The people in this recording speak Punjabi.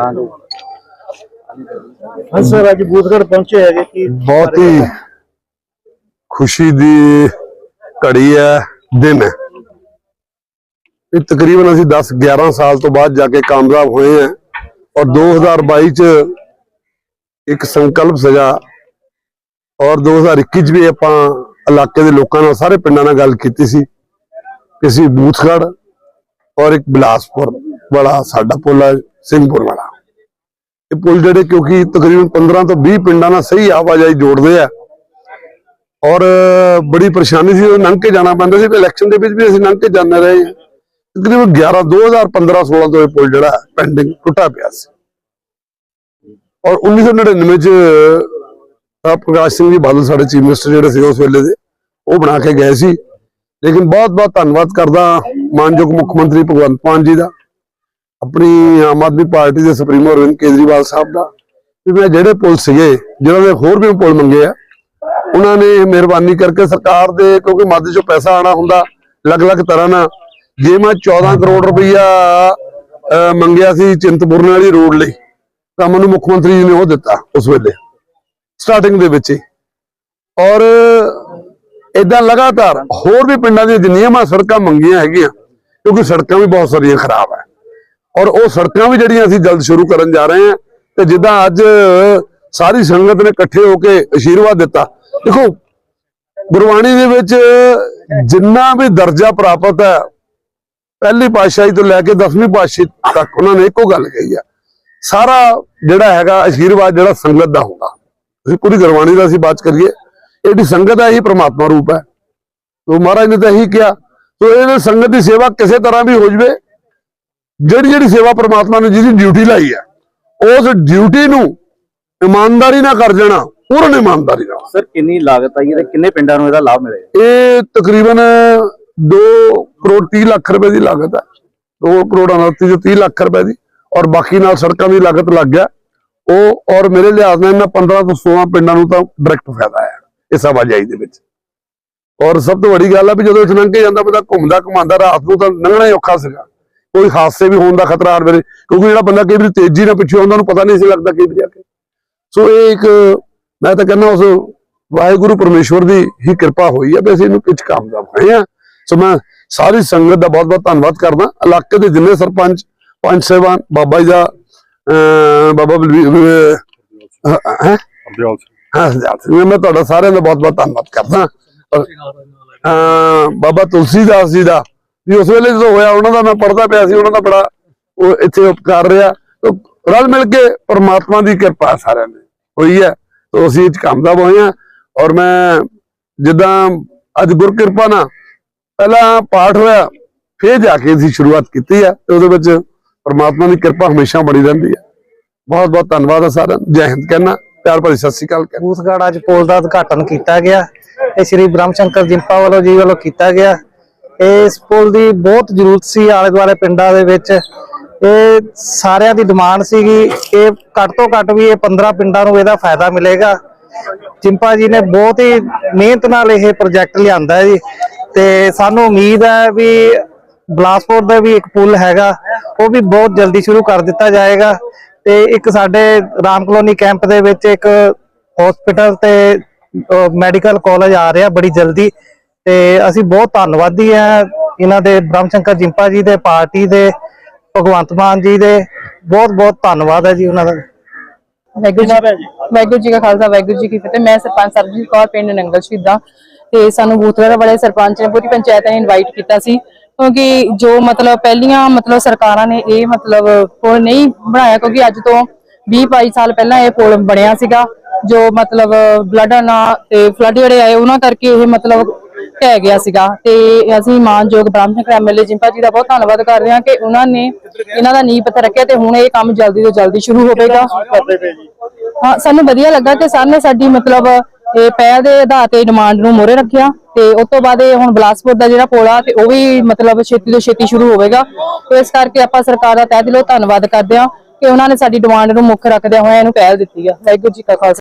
ਹਾਂ ਸਰ ਅੱਜ ਬੂਥਗੜ ਪਹੁੰਚੇ ਹੈਗੇ ਕਿ ਬਹੁਤ ਹੀ ਖੁਸ਼ੀ ਦੀ ਘੜੀ ਹੈ ਦਿਨ ਹੈ। ਇਹ ਤਕਰੀਬਨ ਅਸੀਂ 10 11 ਸਾਲ ਤੋਂ ਬਾਅਦ ਜਾ ਕੇ ਕਾਮਯਾਬ ਹੋਏ ਹਾਂ ਔਰ 2022 ਚ ਇੱਕ ਸੰਕਲਪ ਸਜਾ ਔਰ 2021 ਚ ਵੀ ਆਪਾਂ ਇਲਾਕੇ ਦੇ ਲੋਕਾਂ ਨਾਲ ਸਾਰੇ ਪਿੰਡਾਂ ਨਾਲ ਗੱਲ ਕੀਤੀ ਸੀ ਕਿ ਅਸੀਂ ਬੂਥਗੜ ਔਰ ਇੱਕ ਬਿਲਾਸਪੁਰ ਵਾਲਾ ਸਾਡਾ ਪੁੱਲ ਹੈ। ਸਿੰਘਪੁਰ ਵਾਲਾ। ਇਹ ਪੁਲ ਜਿਹੜੇ ਕਿਉਂਕਿ ਤਕਰੀਬਨ 15 ਤੋਂ 20 ਪਿੰਡਾਂ ਨਾਲ ਸਹੀ ਆਵਾਜਾਈ ਜੋੜਦੇ ਆ। ਔਰ ਬੜੀ ਪਰੇਸ਼ਾਨੀ ਸੀ ਉਹ ਲੰਘ ਕੇ ਜਾਣਾ ਪੈਂਦਾ ਸੀ ਇਲੈਕਸ਼ਨ ਦੇ ਵਿੱਚ ਵੀ ਅਸੀਂ ਲੰਘ ਕੇ ਜਾਂਦੇ ਰਹੇ ਹਾਂ। ਤਕਰੀਬਨ 11 2015 16 ਤੋਂ ਇਹ ਪੁਲ ਜਿਹੜਾ ਪੈਂਡਿੰਗ ਟੁੱਟਾ ਪਿਆ ਸੀ। ਔਰ 1999 ਚ ਪ੍ਰਕਾਸ਼ ਸਿੰਘ ਜੀ ਬਾਦਲ ਸਾਡੇ ਚੀਫ ਮਿਨਿਸਟਰ ਜਿਹੜੇ ਸੀ ਉਸ ਵੇਲੇ ਦੇ, ਉਹ ਬਣਾ ਕੇ ਗਏ ਸੀ। ਲੇਕਿਨ ਬਹੁਤ ਬਹੁਤ ਧੰਨਵਾਦ ਕਰਦਾ ਮਾਨਯੋਗ ਮੁੱਖ ਮੰਤਰੀ ਭਗਵੰਤ ਮਾਨ ਜੀ ਦਾ। ਆਪਣੀ ਆਮ ਆਦਮੀ ਪਾਰਟੀ ਦੇ ਸੁਪਰੀਮੋ ਅਰਵਿੰਦ ਕੇਜਰੀਵਾਲ ਸਾਹਿਬ ਦਾ, ਵੀ ਮੈਂ ਜਿਹੜੇ ਪੁਲ ਸੀਗੇ ਜਿਹਨਾਂ ਦੇ ਹੋਰ ਵੀ ਪੁਲ ਮੰਗੇ ਆ, ਉਹਨਾਂ ਨੇ ਮਿਹਰਬਾਨੀ ਕਰਕੇ ਸਰਕਾਰ ਦੇ, ਕਿਉਂਕਿ ਮੱਧ ਚੋਂ ਪੈਸਾ ਆਣਾ ਹੁੰਦਾ, ਅਲੱਗ-ਅਲੱਗ ਤਰ੍ਹਾਂ ਨਾਲ। ਜੇ ਮੈਂ 14 ਕਰੋੜ ਰੁਪਈਆ ਮੰਗਿਆ ਸੀ ਚਿੰਤਪੁਰਨ ਵਾਲੀ ਰੋਡ ਲਈ, ਤਾਂ ਮੈਨੂੰ ਮੁੱਖ ਮੰਤਰੀ ਜੀ ਨੇ ਉਹ ਦਿੱਤਾ ਉਸ ਵੇਲੇ ਸਟਾਰਟਿੰਗ ਦੇ ਵਿੱਚ ਹੀ। ਔਰ ਇਦਾਂ ਲਗਾਤਾਰ ਹੋਰ ਵੀ ਪਿੰਡਾਂ ਦੀਆਂ ਜਿੰਨੀਆਂ ਮੈਂ ਸੜਕਾਂ ਮੰਗੀਆਂ ਹੈਗੀਆਂ, ਕਿਉਂਕਿ ਸੜਕਾਂ ਵੀ ਬਹੁਤ ਸਾਰੀਆਂ ਖਰਾਬ ਹੈ ਔਰ ਉਹ ਸੜਕਾਂ ਵੀ ਜਿਹੜੀਆਂ ਅਸੀਂ ਜਲਦ ਸ਼ੁਰੂ ਕਰਨ ਜਾ ਰਹੇ ਹਾਂ ਤੇ ਜਿੱਦਾਂ ਅੱਜ ਸਾਰੀ ਸੰਗਤ ਨੇ ਇਕੱਠੇ ਹੋ ਕੇ ਅਸ਼ੀਰਵਾਦ ਦਿੱਤਾ। ਦੇਖੋ, ਗੁਰਬਾਣੀ ਦੇ ਵਿੱਚ ਜਿੰਨਾ ਵੀ ਦਰਜਾ ਪ੍ਰਾਪਤ ਹੈ, ਪਹਿਲੀ ਪਾਤਸ਼ਾਹੀ ਤੋਂ ਲੈ ਕੇ 10ਵੀਂ ਪਾਤਸ਼ਾਹੀ ਤੱਕ ਉਹਨਾਂ ਨੇ ਇੱਕੋ ਗੱਲ ਕਹੀ ਆ। ਸਾਰਾ ਜਿਹੜਾ ਹੈਗਾ ਅਸ਼ੀਰਵਾਦ ਜਿਹੜਾ ਸੰਗਤ ਦਾ ਹੁੰਦਾ। ਅਸੀਂ ਪੂਰੀ ਗੁਰਬਾਣੀ ਦਾ ਅਸੀਂ ਬਾਤ ਕਰੀਏ। ਇਹਦੀ ਸੰਗਤ ਦਾ ਹੀ ਪ੍ਰਮਾਤਮਾ ਰੂਪ ਹੈ। ਤੋ ਮਹਾਰਾਜ ਨੇ ਤਾਂ ਇਹੀ ਕਿਹਾ। ਤੋ ਇਹ ਸੰਗਤ ਦੀ ਸੇਵਾ ਕਿਸੇ ਤਰ੍ਹਾਂ ਵੀ ਹੋ ਜਵੇ ਜਿਹੜੀ ਜਿਹੜੀ ਸੇਵਾ ਪ੍ਰਮਾਤਮਾ ਨੇ ਜਿਹਦੀ ਡਿਊਟੀ ਲਾਈ ਹੈ ਉਸ ਡਿਊਟੀ ਨੂੰ ਇਮਾਨਦਾਰੀ ਨਾਲ ਕਰ ਜਾਣਾ ਪੂਰਨ ਇਮਾਨਦਾਰੀ ਨਾਲ। ਸਰ ਕਿੰਨੀ ਲਾਗਤ ਆਈ ਹੈ ਤੇ ਕਿੰਨੇ ਪਿੰਡਾਂ ਨੂੰ ਇਹਦਾ ਲਾਭ ਮਿਲੇਗਾ ਇਹ ਤਕਰੀਬਨ 2 ਕਰੋੜ 30 ਲੱਖ ਰੁਪਏ ਦੀ ਲਾਗਤ ਹੈ। 2 ਕਰੋੜ 29 ਤੋਂ 30 ਲੱਖ ਰੁਪਏ ਦੀ। ਔਰ ਬਾਕੀ ਨਾਲ ਸੜਕਾਂ ਦੀ ਲਾਗਤ ਲੱਗ ਗਿਆ। ਉਹ ਔਰ ਮੇਰੇ ਲਿਹਾਜ਼ ਨਾਲ ਇਹਨਾਂ 15 ਤੋਂ 16 ਪਿੰਡਾਂ ਨੂੰ ਤਾਂ ਡਾਇਰੈਕਟ ਫਾਇਦਾ ਹੈ ਇਸ ਆਵਾਜਾਈ ਦੇ ਵਿੱਚ। ਔਰ ਸਭ ਤੋਂ ਵੱਡੀ ਗੱਲ ਹੈ ਵੀ ਜਦੋਂ ਇੱਥੇ ਲੰਘ ਕੇ ਜਾਂਦਾ ਬੰਦਾ ਘੁੰਮਦਾ ਘੁਮਾਉਂਦਾ ਰਾਤ ਨੂੰ ਤਾਂ ਲੰਘਣਾ ਹੀ ਔਖਾ ਸੀਗਾ। ਕੋਈ ਹਾਦਸੇ ਵੀ ਹੋਣ ਦਾ ਖਤਰਾ ਹਰ ਵੇਲੇ ਕਿਉਂਕਿ ਜਿਹੜਾ ਬੰਦਾ ਕਈ ਵਾਰੀ ਤੇਜ਼ੀ ਨਾਲ ਪਿੱਛੇ ਆਉਂਦਾ ਉਹਨੂੰ ਪਤਾ ਨਹੀਂ ਸੀ ਲੱਗਦਾ ਕਈ ਵਾਰੀ ਆ ਕੇ। ਸੋ ਇਹ ਇੱਕ ਮੈਂ ਤਾਂ ਕਹਿੰਦਾ ਉਸ ਵਾਹਿਗੁਰੂ ਪਰਮੇਸ਼ਵਰ ਦੀ ਹੀ ਕਿਰਪਾ ਹੋਈ ਹੈ ਵੀ ਅਸੀਂ ਇਹਨੂੰ ਕਿਛ ਕਾਮਯਾਬ ਹੋਏ ਆ ਸੋ ਮੈਂ ਸਾਰੀ ਸੰਗਤ ਦਾ ਬਹੁਤ ਬਹੁਤ ਧੰਨਵਾਦ ਕਰਦਾ। ਇਲਾਕੇ ਦੇ ਜਿੰਨੇ ਸਰਪੰਚ ਪੰਚ ਸਾਹਿਬਾਨ ਬਾਬਾ ਜੀ ਦਾ ਬਾਬਾ ਬਲਵੀਰ ਹੈ? ਹਾਂ ਮੈਂ ਤੁਹਾਡਾ ਸਾਰਿਆਂ ਦਾ ਬਹੁਤ ਬਹੁਤ ਧੰਨਵਾਦ ਕਰਦਾ। ਬਾਬਾ ਤੁਲਸੀਦਾਸ ਜੀ ਦਾ ਵੀ ਉਸ ਵੇਲੇ ਜਦੋਂ ਹੋਇਆ, ਉਹਨਾਂ ਦਾ ਮੈਂ ਪੜਦਾ ਪਿਆ ਸੀ, ਉਹਨਾਂ ਦਾ ਬੜਾ ਉਹ ਇੱਥੇ ਉਪਕਾਰ ਰਿਹਾ। ਰਲ ਮਿਲ ਕੇ ਪਰਮਾਤਮਾ ਦੀ ਕਿਰਪਾ ਸਾਰਿਆਂ ਨੇ ਹੋਈ ਹੈ। ਤੋ ਅਸੀਂ ਇਹ 'ਚ ਕਾਮਯਾਬ ਹੋਏ ਹਾਂ। ਔਰ ਮੈਂ ਜਿੱਦਾਂ ਅੱਜ ਗੁਰ ਕਿਰਪਾ ਨਾਲ ਪਹਿਲਾਂ ਪਾਠ ਹੋਇਆ, ਫੇਰ ਜਾ ਕੇ ਅਸੀਂ ਸ਼ੁਰੂਆਤ ਕੀਤੀ ਹੈ ਤੇ ਉਹਦੇ ਵਿੱਚ ਪਰਮਾਤਮਾ ਦੀ ਕਿਰਪਾ ਹਮੇਸ਼ਾ ਬੜੀ ਰਹਿੰਦੀ ਹੈ। ਬਹੁਤ ਬਹੁਤ ਧੰਨਵਾਦ ਹੈ ਸਾਰਿਆਂ ਦਾ। ਜੈ ਹਿੰਦ ਕਹਿਣਾ ਪਿਆਰ ਭਰੀ ਸਤਿ ਸ੍ਰੀ ਅਕਾਲ ਕਹਿਣਾ ਬੂਥਗੜ ਅੱਜ ਪੁਲ ਦਾ ਉਦਘਾਟਨ ਕੀਤਾ ਗਿਆ। ਤੇ ਸ੍ਰੀ ਬ੍ਰਹਮ ਸ਼ੰਕਰ ਜਿੰਪਾ ਵੱਲੋਂ ਜੀ ਵੱਲੋਂ ਕੀਤਾ ਗਿਆ। ਇਸ ਪੁਲ ਦੀ ਬਹੁਤ ਜ਼ਰੂਰਤ ਸੀ ਆਲੇ ਦੁਆਲੇ ਪਿੰਡਾਂ ਦੇ ਵਿੱਚ। ਇਹ ਸਾਰਿਆਂ ਦੀ ਡਿਮਾਂਡ ਸੀਗੀ। ਇਹ ਘੱਟ ਤੋਂ ਘੱਟ ਵੀ ਇਹ 15 ਪਿੰਡਾਂ ਨੂੰ ਇਹਦਾ ਫਾਇਦਾ ਮਿਲੇਗਾ। ਚਿੰਪਾ ਜੀ ਨੇ ਬਹੁਤ ਹੀ ਮਿਹਨਤ ਨਾਲ ਇਹ ਪ੍ਰੋਜੈਕਟ ਲਿਆਂਦਾ ਹੈ ਜੀ। ਤੇ ਸਾਨੂੰ ਉਮੀਦ ਹੈ ਵੀ ਬਲਾਸਪੁਰ ਦਾ ਵੀ ਇੱਕ ਪੁਲ ਹੈਗਾ, ਉਹ ਵੀ ਬਹੁਤ ਜਲਦੀ ਸ਼ੁਰੂ ਕਰ ਦਿੱਤਾ ਜਾਏਗਾ। ਤੇ ਇੱਕ ਸਾਡੇ ਰਾਮ ਕਲੋਨੀ ਕੈਂਪ ਦੇ ਵਿੱਚ ਇੱਕ ਹਸਪੀਟਲ ਤੇ ਮੈਡੀਕਲ ਕਾਲਜ ਆ ਰਿਹਾ ਬੜੀ ਜਲਦੀ। ਤੇ ਅਸੀਂ ਬਹੁਤ ਧੰਨਵਾਦੀ ਆ ਇਹਨਾਂ ਦੇ ਬ੍ਰਹਮ ਸ਼ੰਕਰ ਜਿੰਪਾ ਜੀ ਦੇ ਪਾਰਟੀ ਦੇ ਭਗਵੰਤ ਮਾਨ ਜੀ ਦੇ। ਬਹੁਤ ਬਹੁਤ ਧੰਨਵਾਦ ਹੈ ਜੀ ਉਹਨਾਂ ਦਾ। ਵਾਹਿਗੁਰੂ ਜੀ ਵਾਹਿਗੁਰੂ ਜੀ ਕਾ ਖਾਲਸਾ ਵਾਹਿਗੁਰੂ ਜੀ ਕੀ ਫਤਿਹ। ਮੈਂ ਸਰਪੰਚ ਸਰਬਜੀਤ ਕੌਰ ਪਿੰਡ ਨੰਗਲ ਸ਼ਹੀਦਾਂ ਤੇ ਸਾਨੂੰ ਬੂਥਗੜਾ ਵਾਲੇ ਸਰਪੰਚ ਨੇ ਪੂਰੀ ਪੰਚਾਇਤ ਨੇ ਇਨਵਾਈਟ ਕੀਤਾ ਸੀ। ਕਿਉਂਕਿ ਜੋ ਮਤਲਬ ਪਹਿਲੀਆਂ ਮਤਲਬ ਸਰਕਾਰਾਂ ਨੇ ਇਹ ਮਤਲਬ ਪੁਲ ਨਹੀਂ ਬਣਾਇਆ ਕਿਉਂਕਿ ਅੱਜ ਤੋਂ 20 22 ਸਾਲ ਪਹਿਲਾਂ ਇਹ ਪੁਲ ਬਣਿਆ ਸੀਗਾ। ਜੋ ਮਤਲਬ ਬਲੱਡ ਨਾਲ ਤੇ ਫਲੱਡ ਜਿਹੜੇ ਆਏ ਉਹਨਾਂ ਕਰਕੇ ਇਹ ਮਤਲਬ ਢਹਿ ਗਿਆ ਸੀਗਾ ਤੇ ਅਸੀਂ ਮਾਨਯੋਗ ਬ੍ਰਹਮ ਸ਼ੰਕਰ ਐਮਐਲਏ ਜਿੰਪਾ ਜੀ ਦਾ ਬਹੁਤ ਧੰਨਵਾਦ ਕਰਦੇ ਹਾਂ ਕਿ ਉਹਨਾਂ ਨੇ ਇਹਨਾਂ ਦਾ ਨੀਂਹ ਪੱਥਰ ਰੱਖਿਆ ਤੇ ਹੁਣ ਇਹ ਕੰਮ ਜਲਦੀ ਤੋਂ ਜਲਦੀ ਸ਼ੁਰੂ ਹੋਵੇਗਾ। ਹਾਂ, ਸਾਨੂੰ ਵਧੀਆ ਲੱਗਾ ਕਿ ਸਰ ਸਾਡੀ ਮਤਲਬ, ਇਹ ਪਹਿਲ ਦੇ ਆਧਾਰ ਤੇ ਡਿਮਾਂਡ ਨੂੰ ਮੋਰੇ ਰੱਖਿਆ ਤੇ ਉਸ ਤੋਂ ਬਾਅਦ ਇਹ ਹੁਣ ਬਲਾਸਪੁਰ ਦਾ ਜਿਹੜਾ ਪੁਲ ਤੇ ਉਹ ਵੀ ਮਤਲਬ ਛੇਤੀ ਤੋਂ ਛੇਤੀ ਸ਼ੁਰੂ ਹੋਵੇਗਾ। ਇਸ ਕਰਕੇ ਆਪਾਂ ਸਰਕਾਰ ਦਾ ਤਹਿ ਦਿਲੋਂ ਧੰਨਵਾਦ ਕਰਦੇ ਹਾਂ ਕਿ ਉਹਨਾਂ ਨੇ ਸਾਡੀ ਡਿਮਾਂਡ ਨੂੰ ਮੁੱਖ ਰੱਖਦਿਆਂ ਹੋਇਆ ਇਹਨੂੰ ਪਹਿਲ ਦਿੱਤੀ ਆ। ਵਾਹਿਗੁਰੂ ਜੀ ਕਾ ਖਾਲਸਾ।